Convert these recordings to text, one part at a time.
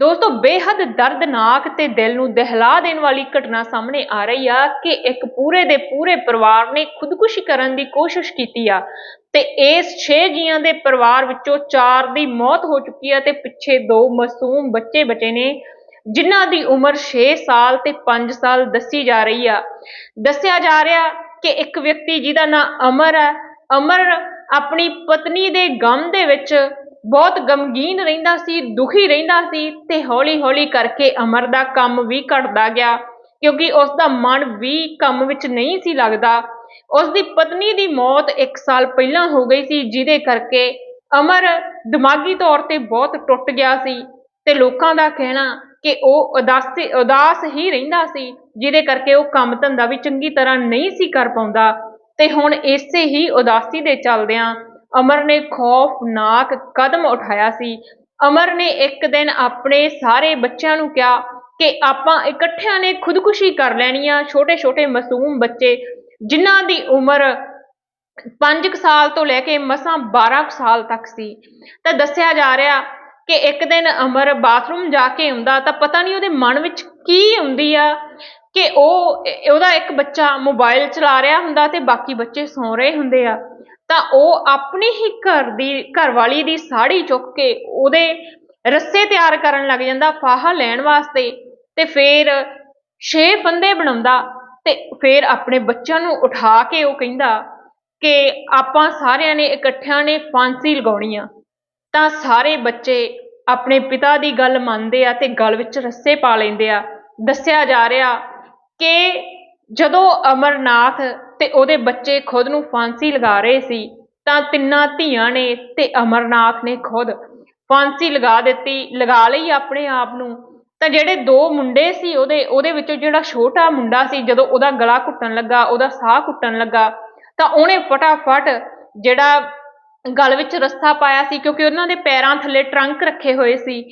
ਦੋਸਤੋ, ਬੇਹੱਦ ਦਰਦਨਾਕ ਤੇ ਦਿਲ ਨੂੰ ਦਹਿਲਾ ਦੇਣ ਵਾਲੀ ਘਟਨਾ ਸਾਹਮਣੇ ਆ ਰਹੀ ਆ ਕਿ ਇੱਕ ਪੂਰੇ ਦੇ ਪੂਰੇ ਪਰਿਵਾਰ ਨੇ ਖੁਦਕੁਸ਼ੀ ਕਰਨ ਦੀ ਕੋਸ਼ਿਸ਼ ਕੀਤੀ ਆ ਤੇ ਇਸ 6 ਜੀਆਂ ਦੇ ਪਰਿਵਾਰ ਵਿੱਚੋਂ 4 ਦੀ ਮੌਤ ਹੋ ਚੁੱਕੀ ਆ ਤੇ ਪਿੱਛੇ ਦੋ ਮਾਸੂਮ ਬੱਚੇ ਬਚੇ ਨੇ, ਜਿਨ੍ਹਾਂ ਦੀ ਉਮਰ 6 ਸਾਲ ਤੇ 5 ਸਾਲ ਦੱਸੀ ਜਾ ਰਹੀ ਆ। ਦੱਸਿਆ ਜਾ ਰਿਹਾ ਕਿ ਇੱਕ ਵਿਅਕਤੀ ਜਿਹਦਾ ਨਾਮ ਅਮਰ ਹੈ ਅਮਰ ਆਪਣੀ ਪਤਨੀ ਦੇ ਗਮ ਦੇ ਵਿੱਚ ਬਹੁਤ ਗਮਗੀਨ ਰਹਿੰਦਾ ਸੀ, ਦੁਖੀ ਰਹਿੰਦਾ ਸੀ ਤੇ ਹੌਲੀ-ਹੌਲੀ ਕਰਕੇ ਅਮਰ ਦਾ ਕੰਮ ਵੀ ਘਟਦਾ ਗਿਆ, ਕਿਉਂਕਿ ਉਸ ਦਾ ਮਨ ਵੀ ਕੰਮ ਵਿੱਚ ਨਹੀਂ ਸੀ ਲੱਗਦਾ। ਉਸ ਦੀ ਪਤਨੀ ਦੀ ਮੌਤ 1 ਸਾਲ ਪਹਿਲਾਂ ਹੋ ਗਈ ਸੀ, ਜਿਹਦੇ ਕਰਕੇ ਅਮਰ ਦਿਮਾਗੀ ਤੌਰ ਤੇ ਬਹੁਤ ਟੁੱਟ ਗਿਆ ਸੀ ਤੇ ਲੋਕਾਂ ਦਾ ਕਹਿਣਾ ਕਿ ਉਹ ਉਦਾਸੀ, ਉਦਾਸ ਹੀ ਰਹਿੰਦਾ ਸੀ, ਜਿਹਦੇ ਕਰਕੇ ਉਹ ਕੰਮ ਧੰਦਾ ਵੀ ਚੰਗੀ ਤਰ੍ਹਾਂ ਨਹੀਂ ਸੀ ਕਰ ਪਾਉਂਦਾ। ਤੇ ਹੁਣ ਇਸੇ ਹੀ ਉਦਾਸੀ ਦੇ ਚੱਲਦਿਆਂ ਅਮਰ ਨੇ ਖੌਫਨਾਕ ਕਦਮ ਉਠਾਇਆ ਸੀ। ਅਮਰ ਨੇ ਇੱਕ ਦਿਨ ਆਪਣੇ ਸਾਰੇ ਬੱਚਿਆਂ ਨੂੰ ਕਿਹਾ ਕਿ ਆਪਾਂ ਇਕੱਠਿਆਂ ਨੇ ਖੁਦਕੁਸ਼ੀ ਕਰ ਲੈਣੀ ਆ ਛੋਟੇ ਛੋਟੇ ਮਾਸੂਮ ਬੱਚੇ, ਜਿਨ੍ਹਾਂ ਦੀ ਉਮਰ 5 ਸਾਲ ਤੋਂ ਲੈ ਕੇ ਮਸਾਂ 12 ਸਾਲ ਤੱਕ ਸੀ। ਤਾਂ ਦੱਸਿਆ ਜਾ ਰਿਹਾ ਕਿ ਇੱਕ ਦਿਨ ਅਮਰ ਬਾਥਰੂਮ ਜਾ ਕੇ ਆਉਂਦਾ ਤਾਂ ਪਤਾ ਨਹੀਂ ਉਹਦੇ ਮਨ ਵਿੱਚ ਕੀ ਹੁੰਦੀ ਆ। ਕਿ ਉਹ ਉਹਦਾ ਇੱਕ ਬੱਚਾ ਮੋਬਾਈਲ ਚਲਾ ਰਿਹਾ ਹੁੰਦਾ ਤੇ ਬਾਕੀ ਬੱਚੇ ਸੌਂ ਰਹੇ ਹੁੰਦੇ ਆ। ਤਾਂ ਉਹ ਆਪਣੀ ਹੀ ਘਰ ਦੀ, ਘਰਵਾਲੀ ਦੀ ਸਾੜੀ ਚੁੱਕ ਕੇ ਉਹਦੇ ਰੱਸੇ ਤਿਆਰ ਕਰਨ ਲੱਗ ਜਾਂਦਾ, ਫਾਹਾ ਲੈਣ ਵਾਸਤੇ ਤੇ ਫਿਰ ਛੇ ਬੰਦੇ ਬਣਾਉਂਦਾ ਤੇ ਫਿਰ ਆਪਣੇ ਬੱਚਿਆਂ ਨੂੰ ਉਠਾ ਕੇ ਉਹ ਕਹਿੰਦਾ ਕਿ ਆਪਾਂ ਸਾਰਿਆਂ ਨੇ ਇਕੱਠਿਆਂ ਨੇ ਫਾਂਸੀ ਲਗਾਉਣੀ ਆ। ਤਾਂ ਸਾਰੇ ਬੱਚੇ ਆਪਣੇ ਪਿਤਾ ਦੀ ਗੱਲ ਮੰਨਦੇ ਆ ਤੇ ਗਲ ਵਿੱਚ ਰੱਸੇ ਪਾ ਲੈਂਦੇ ਆ। ਦੱਸਿਆ ਜਾ ਰਿਹਾ ਕਿ ਜਦੋਂ ਅਮਰਨਾਥ ਤੇ ਉਹਦੇ ਬੱਚੇ ਖੁਦ ਨੂੰ ਫਾਂਸੀ ਲਗਾ ਰਹੇ ਸੀ, ਤਾਂ ਤਿੰਨਾਂ ਧੀਆਂ ਨੇ ਤੇ ਅਮਰਨਾਥ ਨੇ ਖੁਦ ਫਾਂਸੀ ਲਗਾ ਦਿੱਤੀ, ਲਗਾ ਲਈ ਆਪਣੇ ਆਪ ਨੂੰ। ਤਾਂ ਜਿਹੜੇ ਦੋ ਮੁੰਡੇ ਸੀ ਉਹਦੇ ਉਹਦੇ ਵਿੱਚੋਂ ਜਿਹੜਾ ਛੋਟਾ ਮੁੰਡਾ ਸੀ, ਜਦੋਂ ਉਹਦਾ ਗਲਾ ਘੁੱਟਣ ਲੱਗਾ, ਉਹਦਾ ਸਾਹ ਘੁੱਟਣ ਲੱਗਾ, ਤਾਂ ਉਹਨੇ ਫਟਾਫਟ ਜਿਹੜਾ ਗਲ ਵਿੱਚ ਰੱਸਾ ਪਾਇਆ ਸੀ ਕਿਉਂਕਿ ਉਹਨਾਂ ਦੇ ਪੈਰਾਂ ਥੱਲੇ ਟਰੰਕ ਰੱਖੇ ਹੋਏ ਸੀ।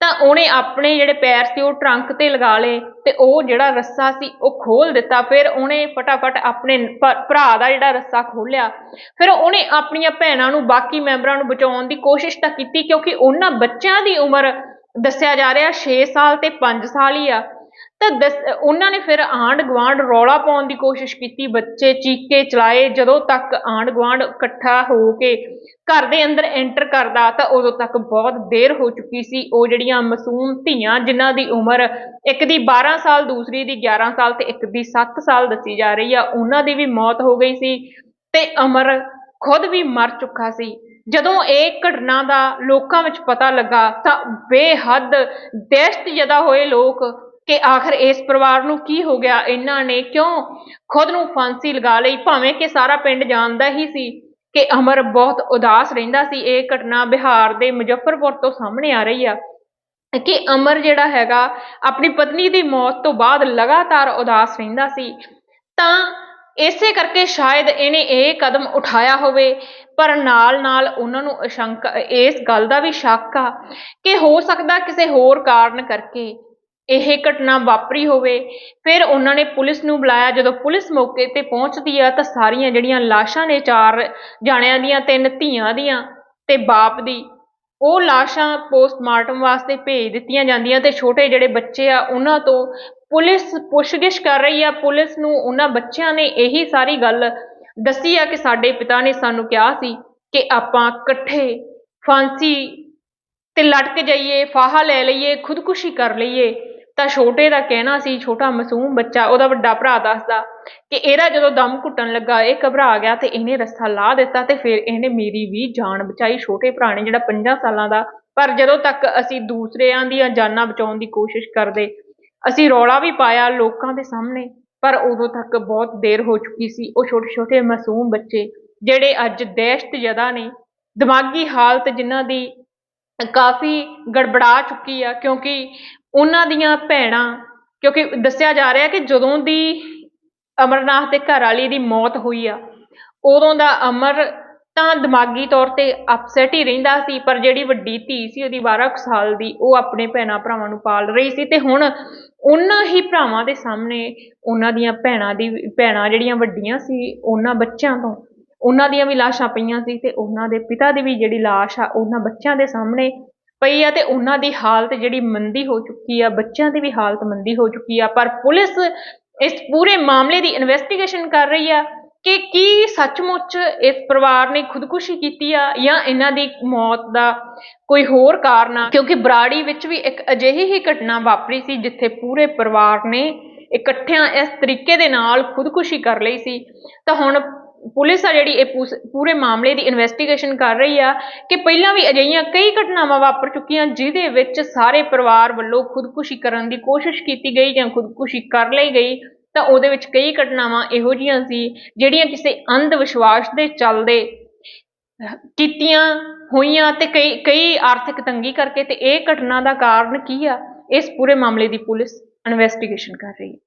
ਤਾਂ ਉਹਨੇ ਆਪਣੇ ਜਿਹੜੇ ਪੈਰ ਸੀ ਉਹ ਟਰੰਕ ਤੇ ਲਗਾ ਲਏ ਤੇ ਉਹ ਜਿਹੜਾ ਰੱਸਾ ਸੀ ਉਹ ਖੋਲ ਦਿੱਤਾ। ਫਿਰ ਉਹਨੇ ਫਟਾਫਟ ਆਪਣੇ ਭਰਾ ਦਾ ਜਿਹੜਾ ਰੱਸਾ ਖੋਲਿਆ ਫਿਰ ਉਹਨੇ ਆਪਣੀਆਂ ਭੈਣਾਂ ਨੂੰ, ਬਾਕੀ ਮੈਂਬਰਾਂ ਨੂੰ ਬਚਾਉਣ ਦੀ ਕੋਸ਼ਿਸ਼ ਤਾਂ ਕੀਤੀ ਕਿਉਂਕਿ ਉਹਨਾਂ ਬੱਚਿਆਂ ਦੀ ਉਮਰ ਦੱਸਿਆ ਜਾ ਰਿਹਾ 6 ਸਾਲ ਤੇ 5 ਸਾਲ ਹੀ ਆ। ਤਾਂ ਉਹਨਾਂ ਨੇ ਫਿਰ ਆਂਡ ਗਵਾਂਡ ਰੌਲਾ ਪਾਉਣ ਦੀ ਕੋਸ਼ਿਸ਼ ਕੀਤੀ, ਬੱਚੇ ਚੀਕੇ ਚਲਾਏ, ਜਦੋਂ ਤੱਕ ਆਂਡ ਗਵਾਂਡ ਇਕੱਠਾ ਹੋ ਕੇ ਘਰ ਦੇ ਅੰਦਰ ਐਂਟਰ ਕਰਦਾ ਤਾਂ ਉਦੋਂ ਤੱਕ ਬਹੁਤ ਦੇਰ ਹੋ ਚੁੱਕੀ ਸੀ। ਉਹ ਜਿਹੜੀਆਂ ਮਾਸੂਮ ਧੀਆਂ ਜਿਨ੍ਹਾਂ ਦੀ ਉਮਰ ਇੱਕ ਦੀ 12 ਸਾਲ, ਦੂਸਰੀ ਦੀ 11 ਸਾਲ ਤੇ ਇੱਕ ਦੀ 7 ਸਾਲ ਦੱਸੀ ਜਾ ਰਹੀ ਆ, ਉਹਨਾਂ ਦੀ ਵੀ ਮੌਤ ਹੋ ਗਈ ਸੀ ਤੇ ਅਮਰ ਖੁਦ ਵੀ ਮਰ ਚੁੱਕਾ ਸੀ। ਜਦੋਂ ਇਹ ਘਟਨਾ ਦਾ ਲੋਕਾਂ ਵਿੱਚ ਪਤਾ ਲੱਗਾ ਤਾਂ ਬੇਹੱਦ ਦਹਿਸ਼ਤ ਜਦਾ ਹੋਏ ਲੋਕ ਕਿ ਆਖਰ ਇਸ ਪਰਿਵਾਰ ਨੂੰ ਕੀ ਹੋ ਗਿਆ? ਇਹਨਾਂ ਨੇ ਕਿਉਂ ਖੁਦ ਨੂੰ ਫਾਂਸੀ ਲਗਾ ਲਈ? ਭਾਵੇਂ ਕਿ ਸਾਰਾ ਪਿੰਡ ਜਾਣਦਾ ਹੀ ਸੀ ਕਿ ਅਮਰ ਬਹੁਤ ਉਦਾਸ ਰਹਿੰਦਾ ਸੀ, ਇਹ ਘਟਨਾ ਬਿਹਾਰ ਦੇ ਮੁਜ਼ੱਫਰਪੁਰ ਤੋਂ ਸਾਹਮਣੇ ਆ ਰਹੀ ਆ। ਕਿ ਅਮਰ ਜਿਹੜਾ ਹੈਗਾ, ਆਪਣੀ ਪਤਨੀ ਦੀ ਮੌਤ ਤੋਂ ਬਾਅਦ ਲਗਾਤਾਰ ਉਦਾਸ ਰਹਿੰਦਾ ਸੀ। ਤਾਂ ਇਸੇ ਕਰਕੇ ਸ਼ਾਇਦ ਇਹਨੇ ਇਹ ਕਦਮ ਉਠਾਇਆ ਹੋਵੇ, ਪਰ ਨਾਲ-ਨਾਲ ਉਹਨਾਂ ਨੂੰ ਅਸ਼ੰਕ, ਇਸ ਗੱਲ ਦਾ ਵੀ ਸ਼ੱਕ ਆ ਕਿ ਹੋ ਸਕਦਾ ਕਿਸੇ ਹੋਰ ਕਾਰਨ ਕਰਕੇ ਇਹ ਘਟਨਾ ਵਾਪਰੀ ਹੋਵੇ, ਫਿਰ ਉਹਨਾਂ ਨੇ ਪੁਲਿਸ ਨੂੰ ਬੁਲਾਇਆ। ਜਦੋਂ ਪੁਲਿਸ ਮੌਕੇ ਤੇ ਪਹੁੰਚਦੀ ਆ ਤਾਂ ਸਾਰੀਆਂ ਜਿਹੜੀਆਂ ਲਾਸ਼ਾਂ ਨੇ ਚਾਰ ਜਾਣਿਆਂ ਦੀਆਂ, ਤਿੰਨ ਧੀਆਂ ਦੀਆਂ ਤੇ ਬਾਪ ਦੀ, ਉਹ ਲਾਸ਼ਾਂ ਪੋਸਟਮਾਰਟਮ ਵਾਸਤੇ ਭੇਜ ਦਿੱਤੀਆਂ ਜਾਂਦੀਆਂ ਤੇ ਛੋਟੇ ਜਿਹੜੇ ਬੱਚੇ ਆ, ਉਹਨਾਂ ਤੋਂ ਪੁਲਿਸ ਪੁੱਛਗਿੱਛ ਕਰ ਰਹੀ ਆ। ਪੁਲਿਸ ਨੂੰ ਉਹਨਾਂ ਬੱਚਿਆਂ ਨੇ ਇਹੀ ਸਾਰੀ ਗੱਲ ਦੱਸੀ ਆ ਕਿ ਸਾਡੇ ਪਿਤਾ ਨੇ ਸਾਨੂੰ ਕਿਹਾ ਸੀ ਕਿ ਆਪਾਂ ਇਕੱਠੇ ਫਾਂਸੀ ਤੇ ਲਟਕ ਜਾਈਏ, ਫਾਹਾ ਲੈ ਲਈਏ, ਖੁਦਕੁਸ਼ੀ ਕਰ ਲਈਏ। ਤਾਂ ਛੋਟੇ ਦਾ ਕਹਿਣਾ ਸੀ, ਛੋਟਾ ਮਾਸੂਮ ਬੱਚਾ, ਉਹਦਾ ਵੱਡਾ ਭਰਾ ਦੱਸਦਾ ਕਿ ਇਹਦਾ ਜਦੋਂ ਦਮ ਘੁੱਟਣ ਲੱਗਾ, ਇਹ ਘਬਰਾ ਗਿਆ ਤੇ ਇਹਨੇ ਰਸਤਾ ਲਾ ਦਿੱਤਾ ਤੇ ਫਿਰ ਇਹਨੇ ਮੇਰੀ ਵੀ ਜਾਨ ਬਚਾਈ ਛੋਟੇ ਭਰਾ ਨੇ, ਜਿਹੜਾ 5 ਸਾਲਾਂ ਦਾ। ਪਰ ਜਦੋਂ ਤੱਕ ਅਸੀਂ ਦੂਸਰਿਆਂ ਦੀਆਂ ਜਾਨਾਂ ਬਚਾਉਣ ਦੀ ਕੋਸ਼ਿਸ਼ ਕਰਦੇ, ਅਸੀਂ ਰੌਲਾ ਵੀ ਪਾਇਆ ਲੋਕਾਂ ਦੇ ਸਾਹਮਣੇ, ਪਰ ਉਦੋਂ ਤੱਕ ਬਹੁਤ ਦੇਰ ਹੋ ਚੁੱਕੀ ਸੀ ਉਹ ਛੋਟੇ ਛੋਟੇ ਮਾਸੂਮ ਬੱਚੇ, ਜਿਹੜੇ ਅੱਜ ਦਹਿਸ਼ਤ ਜਦਾ ਨੇ। ਦਿਮਾਗੀ ਹਾਲਤ ਜਿਨ੍ਹਾਂ ਦੀ ਕਾਫੀ ਗੜਬੜਾ ਚੁੱਕੀ ਆ, ਕਿਉਂਕਿ ਉਹਨਾਂ ਦੀਆਂ ਭੈਣਾਂ, ਕਿਉਂਕਿ ਦੱਸਿਆ ਜਾ ਰਿਹਾ ਕਿ ਜਦੋਂ ਦੀ ਅਮਰਨਾਥ ਦੇ ਘਰ ਵਾਲੀ ਦੀ ਮੌਤ ਹੋਈ ਆ, ਉਦੋਂ ਦਾ ਅਮਰ ਤਾਂ ਦਿਮਾਗੀ ਤੌਰ ਤੇ ਅਪਸੈਟ ਹੀ ਰਹਿੰਦਾ ਸੀ, ਪਰ ਜਿਹੜੀ ਵੱਡੀ ਧੀ ਸੀ ਉਹਦੀ 12 ਸਾਲ ਦੀ, ਉਹ ਆਪਣੇ ਭੈਣਾਂ ਭਰਾਵਾਂ ਨੂੰ ਪਾਲ ਰਹੀ ਸੀ ਤੇ ਹੁਣ ਉਹਨਾਂ ਹੀ ਭਰਾਵਾਂ ਦੇ ਸਾਹਮਣੇ ਉਹਨਾਂ ਦੀਆਂ ਭੈਣਾਂ ਦੀ, ਭੈਣਾਂ ਜਿਹੜੀਆਂ ਵੱਡੀਆਂ ਸੀ, ਉਹਨਾਂ ਬੱਚਿਆਂ ਤੋਂ, ਉਹਨਾਂ ਦੀਆਂ ਵੀ ਲਾਸ਼ਾਂ ਪਈਆਂ ਸੀ ਤੇ ਉਹਨਾਂ ਦੇ ਪਿਤਾ ਦੀ ਵੀ ਜਿਹੜੀ ਲਾਸ਼ ਆ, ਉਹਨਾਂ ਬੱਚਿਆਂ ਦੇ ਸਾਹਮਣੇ ਪਈ ਆ ਤੇ ਉਹਨਾਂ ਦੀ ਹਾਲਤ ਜਿਹੜੀ ਮੰਦੀ ਹੋ ਚੁੱਕੀ ਆ, ਬੱਚਿਆਂ ਦੀ ਵੀ ਹਾਲਤ ਮੰਦੀ ਹੋ ਚੁੱਕੀ ਆ, ਪਰ ਪੁਲਿਸ ਇਸ ਪੂਰੇ ਮਾਮਲੇ ਦੀ ਇਨਵੈਸਟੀਗੇਸ਼ਨ ਕਰ ਰਹੀ ਆ ਕਿ ਕੀ ਸੱਚਮੁੱਚ ਇਸ ਪਰਿਵਾਰ ਨੇ ਖੁਦਕੁਸ਼ੀ ਕੀਤੀ ਆ ਜਾਂ ਇਹਨਾਂ ਦੀ ਮੌਤ ਦਾ ਕੋਈ ਹੋਰ ਕਾਰਨ ਆ। ਕਿਉਂਕਿ ਬਰਾੜੀ ਵਿੱਚ ਵੀ ਇੱਕ ਅਜਿਹੀ ਹੀ ਘਟਨਾ ਵਾਪਰੀ ਸੀ ਜਿੱਥੇ ਪੂਰੇ ਪਰਿਵਾਰ ਨੇ ਇਕੱਠਿਆਂ ਇਸ ਤਰੀਕੇ ਦੇ ਨਾਲ ਖੁਦਕੁਸ਼ੀ ਕਰ ਲਈ ਸੀ। ਤਾਂ ਹੁਣ ਪੁਲਿਸ ਆ ਜਿਹੜੀ ਇਹ ਪੂਸ- ਪੂਰੇ ਮਾਮਲੇ ਦੀ ਇਨਵੈਸਟੀਗੇਸ਼ਨ ਕਰ ਰਹੀ ਆ ਕਿ ਪਹਿਲਾਂ ਵੀ ਅਜਿਹੀਆਂ ਕਈ ਘਟਨਾਵਾਂ ਵਾਪਰ ਚੁੱਕੀਆਂ, ਜਿਹਦੇ ਵਿੱਚ ਸਾਰੇ ਪਰਿਵਾਰ ਵੱਲੋਂ ਖੁਦਕੁਸ਼ੀ ਕਰਨ ਦੀ ਕੋਸ਼ਿਸ਼ ਕੀਤੀ ਗਈ ਜਾਂ ਖੁਦਕੁਸ਼ੀ ਕਰ ਲਈ ਗਈ, ਤਾਂ ਉਹਦੇ ਵਿੱਚ ਕਈ ਘਟਨਾਵਾਂ ਇਹੋ ਜਿਹੀਆਂ ਸੀ, ਜਿਹੜੀਆਂ ਕਿਸੇ ਅੰਧ ਵਿਸ਼ਵਾਸ ਦੇ ਚੱਲਦੇ ਕੀਤੀਆਂ ਹੋਈਆਂ ਤੇ ਕਈ ਕਈ ਆਰਥਿਕ ਤੰਗੀ ਕਰਕੇ ਤੇ ਇਹ ਘਟਨਾ ਦਾ ਕਾਰਨ ਕੀ ਆ? ਇਸ ਪੂਰੇ ਮਾਮਲੇ ਦੀ ਪੁਲਿਸ ਇਨਵੈਸਟੀਗੇਸ਼ਨ ਕਰ ਰਹੀ ਹੈ।